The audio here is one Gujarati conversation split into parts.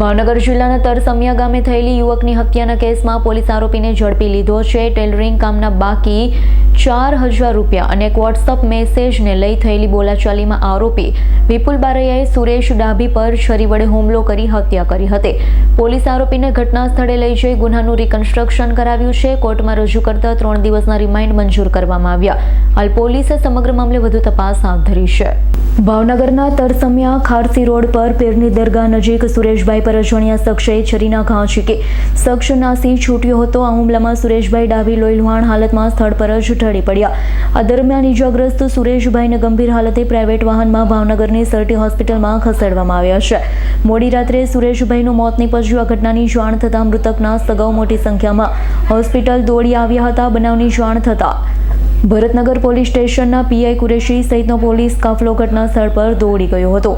ભાવનગર જિલ્લાના તરસમિયા ગામે થયેલી યુવકની હત્યાના કેસમાં પોલીસ આરોપીને ઝડપી લીધો છે. ટેલરિંગ કામના બાકી ચાર હજાર રૂપિયા અને એક વોટ્સઅપ મેસેજને લઈ થયેલી બોલાચાલીમાં આરોપી વિપુલ બારૈયાએ સુરેશ ડાભી પર છરી વડે હુમલો કરી હત્યા કરી હતી. પોલીસ આરોપીને ઘટના સ્થળે લઈ જઈ ગુનાનું રિકન્સ્ટ્રક્શન કરાવ્યું છે. કોર્ટમાં રજૂ કરતા ત્રણ દિવસના રિમાઇન્ડ મંજૂર કરવામાં આવ્યા. હાલ પોલીસે સમગ્ર મામલે વધુ તપાસ હાથ ધરી છે. ભાવનગરના તરસમિયા ખારસી રોડ પર પીરની દરગાહ નજીક સુરેશભાઈ પર અજાણ્યા શખ્સે છરીના ઘા ઝીકી શખ્સ નાસી છૂટ્યો હતો. આ હુમલામાં સુરેશભાઈ ડાભી લોહીલુહાણ હાલતમાં સ્થળ પર જ ઢળી પડ્યા. આ દરમિયાન ઇજાગ્રસ્ત સુરેશભાઈને ગંભીર હાલતે પ્રાઇવેટ વાહનમાં ભાવનગરની સરટી હોસ્પિટલમાં ખસેડવામાં આવ્યા છે. મોડી રાત્રે સુરેશભાઈનું મોત નીપજ્યું. આ ઘટનાની જાણ થતાં મૃતકના સગાઉ મોટી સંખ્યામાં હોસ્પિટલ દોડી આવ્યા હતા. બનાવની જાણ થતાં ભરતનગર પોલીસ સ્ટેશનના પીઆઈ કુરેશી સહિતનો પોલીસ કાફલો ઘટના સ્થળ પર દોડી ગયો હતો.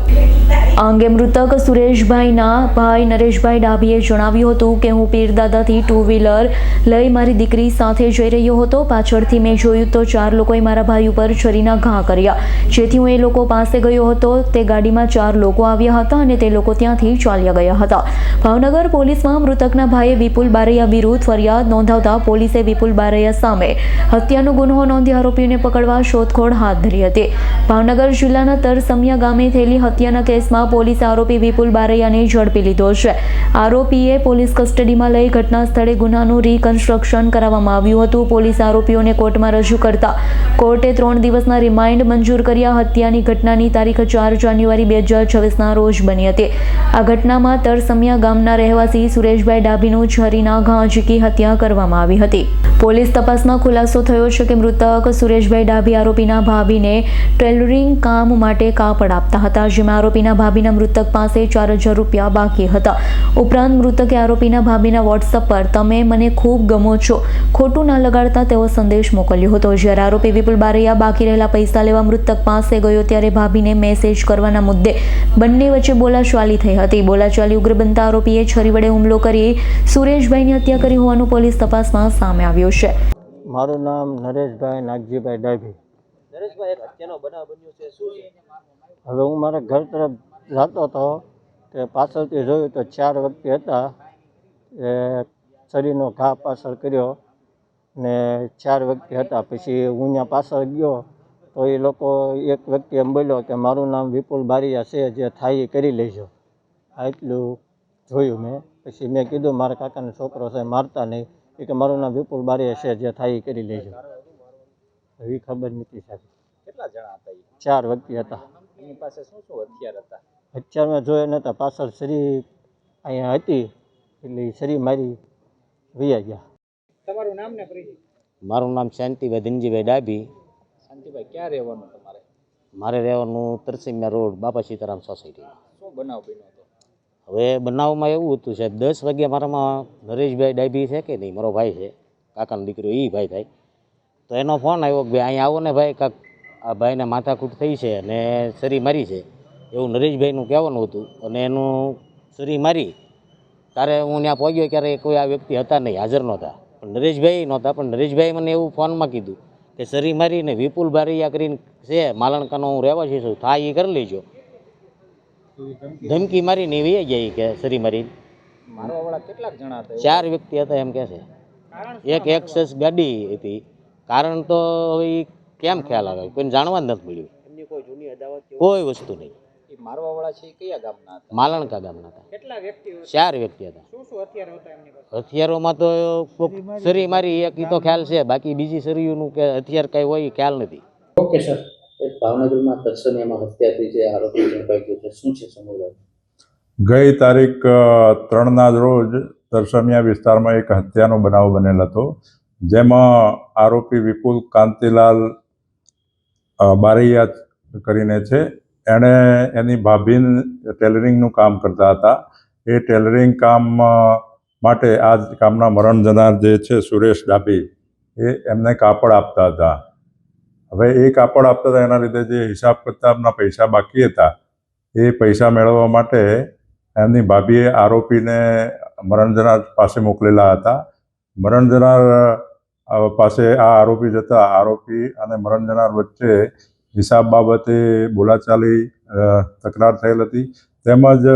આ અંગે મૃતક સુરેશભાઈના ભાઈ નરેશભાઈ ડાભીએ જણાવ્યું હતું કે હું પીરદાદાથી ટુ વ્હીલર લઈ મારી દીકરી સાથે જઈ રહ્યો હતો. પાછળથી મેં જોયું તો ચાર લોકોએ મારા ભાઈ ઉપર છરીના ઘા કર્યા. જેથી હું એ લોકો પાસે ગયો હતો. તે ગાડીમાં ચાર લોકો આવ્યા હતા અને તે લોકો ત્યાંથી ચાલ્યા ગયા હતા. ભાવનગર પોલીસમાં મૃતકના ભાઈએ વિપુલ બારૈયા વિરુદ્ધ ફરિયાદ નોંધાવતા પોલીસે વિપુલ બારૈયા સામે હત્યાનો ગુનો નોંધી આરોપીઓને પકડવા શોધખોળ હાથ ધરી હતી. ભાવનગર જિલ્લાના તરસમિયા ગામે થયેલી હત્યાના કેસમાં પોલીસે આરોપી વિપુલ બારૈયાને ઝડપી લીધો છે. આરોપીએ પોલીસ કસ્ટડીમાં લઈ ઘટના સ્થળે ગુનાનું રિકન્સ્ટ્રક્શન કરાવવામાં આવ્યું હતું. પોલીસ આરોપીઓને કોર્ટમાં રજૂ કરતા કોર્ટે ત્રણ દિવસના રિમાઇન્ડ મંજૂર કર્યા. હત્યાની ઘટનાની તારીખ ચાર જાન્યુઆરી બે હજાર છવ્વીસના રોજ બની હતી. આ ઘટનામાં તરસમિયા ગામના રહેવાસી સુરેશભાઈ ડાભીનું છરીના ઘા ઝીકી હત્યા કરવામાં આવી હતી. પોલીસ તપાસમાં ખુલાસો થયો છે કે મૃતક સુરેશભાઈ ડાભી આરોપીના ભાભીને ટેલરિંગ કામ માટે કાપડ આપતા હતા, જેમાં આરોપીના ભાભીના મૃતક પાસે ચાર હજાર રૂપિયા બાકી હતા. ઉપરાંત મૃતકે આરોપીના ભાભીના વોટ્સઅપ પર, તમે મને ખૂબ ગમો છો. ખોટું ના લગાડતા તેવો સંદેશ મોકલ્યો હતો. જ્યારે આરોપી વિપુલ બારૈયા બાકી રહેલા પૈસા લેવા મૃતક પાસે ગયો, ત્યારે ભાભીને મેસેજ કરવાના મુદ્દે બંને વચ્ચે બોલાચાલી થઈ હતી. બોલાચાલી ઉગ્ર બનતા આરોપીએ છરી વડે હુમલો કરી સુરેશભાઈની હત્યા કરી હોવાનું પોલીસ તપાસમાં સામે આવ્યું છે. મારું નામ નરેશભાઈ નાગજીભાઈ ડાભી. નરેશભાઈ એક હત્યાનો બનાવ બન્યો છે. શું હવે હું મારા ઘર તરફ જતો હતો તે પાછળથી જોયું તો ચાર વ્યક્તિ હતા. એ શરીરનો ઘા પાછળ કર્યો ને ચાર વ્યક્તિ હતા. પછી હું ત્યાં પાછળ ગયો તો એ લોકો એક વ્યક્તિ એમ બોલ્યો કે મારું નામ વિપુલ બારીયા છે જે થાય એ કરી લેજો. આ એટલું જોયું મેં. પછી મેં કીધું મારા કાકાનો છોકરો છે મારતા નહીં. એ કે મારું નામ વિપુલ બારીએ છે જે થાય એ કરી લેજો. એવી ખબર નથી સાહેબ. કેટલા જણા હતા એ ચાર વ્યક્તિ હતા. એની પાસે શું શું હથિયાર હતા? અત્યારમાં જોયા નહોતા પાછળ શરી અહીંયા હતી એટલે શરી મારી વૈયા ગયા. તમારું નામ ને પરિચય મારું નામ શાંતિભાઈ ધનજીભાઈ ડાભી. શાંતિભાઈ ક્યાં રહેવાનું તમારે? મારે રહેવાનું તરસિમ્યા રોડ બાપા સીતારામ સોસાયટી. શું બનાવ બન્યો? હવે બનાવમાં એવું હતું સાહેબ, દસ વાગ્યા મારામાં નરેશભાઈ ડાયબી છે કે નહીં? મારો ભાઈ છે, કાકાનો દીકરો એ ભાઈ થાય. તો એનો ફોન આવ્યો કે ભાઈ, અહીંયા આવો ને ભાઈ, કાક આ ભાઈને માથાકૂટ થઈ છે અને સરી મારી છે. એવું નરેશભાઈનું કહેવાનું હતું અને એનું સરી મારી. ત્યારે હું ત્યાં પહોંચ્યો ત્યારે કોઈ આ વ્યક્તિ હતા નહીં, હાજર નહોતા. પણ નરેશભાઈ નહોતા, પણ નરેશભાઈ મને એવું ફોનમાં કીધું કે સરી મારીને વિપુલ બારૈયા કરીને છે, માલણકાનો હું રહેવા છું થાય એ કરી લેજો. ધમકી મારીને એવી વહી કે સરી મારી કેટલાક જણા હતા ચાર વ્યક્તિ હતા એમ કે છે. એક એક્સેસ ગાડી હતી. કારણ તો હવે કેમ ખ્યાલ આવે? કોઈને જાણવા જ નથી મળ્યું. કોઈ જૂની અદાવત કે કોઈ વસ્તુ નહીં. એ છે કયા ગામના હતા? માલણકા ગામના હતા. કેટલા ચાર વ્યક્તિ હતા. શું શું હથિયાર હતા એમની પાસે? હથિયારોમાં તો સરી મારી એક ઈ તો ખ્યાલ છે. બાકી બીજી સરીઓનું કે હથિયાર કઈ હોય ખ્યાલ નથી. Okay sir. ભાવનગરમાં તરસનિયામાં હત્યા થઈ છે આરોપી ઝડપાઈ છે. શું છે સમુદાય? ગઈ તારીખ ત્રણના રોજ તરસમિયા વિસ્તારમાં એક હત્યાનો બનાવ બનેલ હતો, જેમાં આરોપી વિપુલ કાંતિલાલ બારૈયા કરીને છે. એણે એની ભાભીન ટેલરિંગનું કામ કરતા હતા. એ ટેલરિંગ કામ માટે આ કામના મરણ જનાર જે છે, સુરેશ ડાભી, એ એમને કાપડ આપતા હતા. હવે એ કાપડ આપતા હતા, એના લીધે જે હિસાબ કિતાબના પૈસા બાકી હતા, એ પૈસા મેળવવા માટે એમની ભાભીએ આરોપીને મરણ જનાર પાસે મોકલેલા હતા. મરણ જનાર પાસે આ આરોપી જતા આરોપી અને મરણ જનાર વચ્ચે હિસાબ બાબતે બોલાચાલી તકરાર થયેલ હતી. તેમજ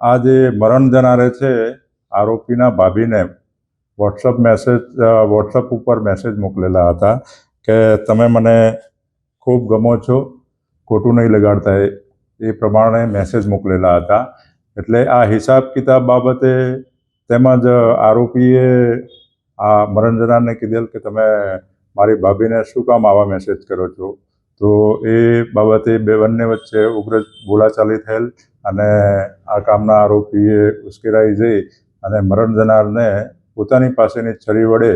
આ જે મરણ જનારે છે, આરોપીના ભાભીને વોટ્સઅપ મેસેજ વોટ્સઅપ ઉપર મેસેજ મોકલેલા હતા. કે તમે મને ખૂબ ગમો છો, ખોટું નહીં લગાડતા એ પ્રમાણે મેસેજ મોકલેલા હતા. એટલે આ હિસાબ કિતાબ બાબતે તેમજ આરોપીએ આ મરણજનાને કીધેલ કે તમે મારી ભાભીને શું કામ આવા મેસેજ કરો છો? તો એ બાબતે બે બંને વચ્ચે ઉગ્ર બોલાચાલી થયેલ અને આ કામના આરોપીએ ઉશ્કેરાઈ જઈ અને મરણ જનારને પોતાની પાસેની છરી વડે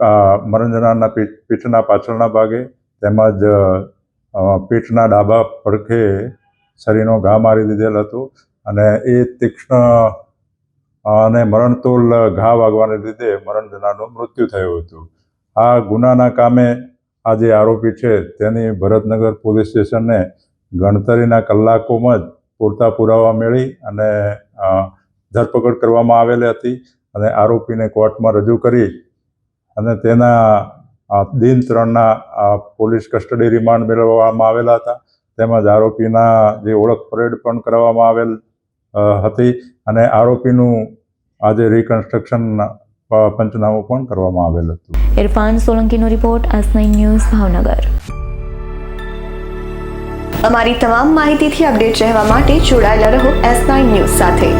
અ, મરણ પીઠ પીઠના પાછળના ભાગે તેમજ પીઠના ડાબા પડખે શરીરનો ઘા મારી દીધેલ હતો અને એ તીક્ષ્ણ અને મરણતોલ ઘા વાગવાને લીધે મરણજનાનું મૃત્યુ થયું હતું. આ ગુનાના કામે આ જે આરોપી છે તેની ભરતનગર પોલીસ સ્ટેશને ગણતરીના કલાકોમાં જ પૂરતા પુરાવા મેળવી અને ધરપકડ કરવામાં આવેલી હતી અને આરોપીને કોર્ટમાં રજૂ કરી અને તેના દિન ત્રણના પોલીસ કસ્ટડી રિમાન્ડ મેળવવામાં આવેલા હતા. તેમજ આરોપીના જે ઓળખ પરેડ પણ કરવામાં આવેલ હતી અને આરોપીનું આજે રિકન્સ્ટ્રક્શન પંચનામું પણ કરવામાં આવેલ હતું. Irfan સોલંકીનો report S nine news Bhavnagar. અમારી તમામ માહિતીથી અપડેટ રહેવા માટે જોડાયેલા રહો એસ ન્યૂઝ સાથે.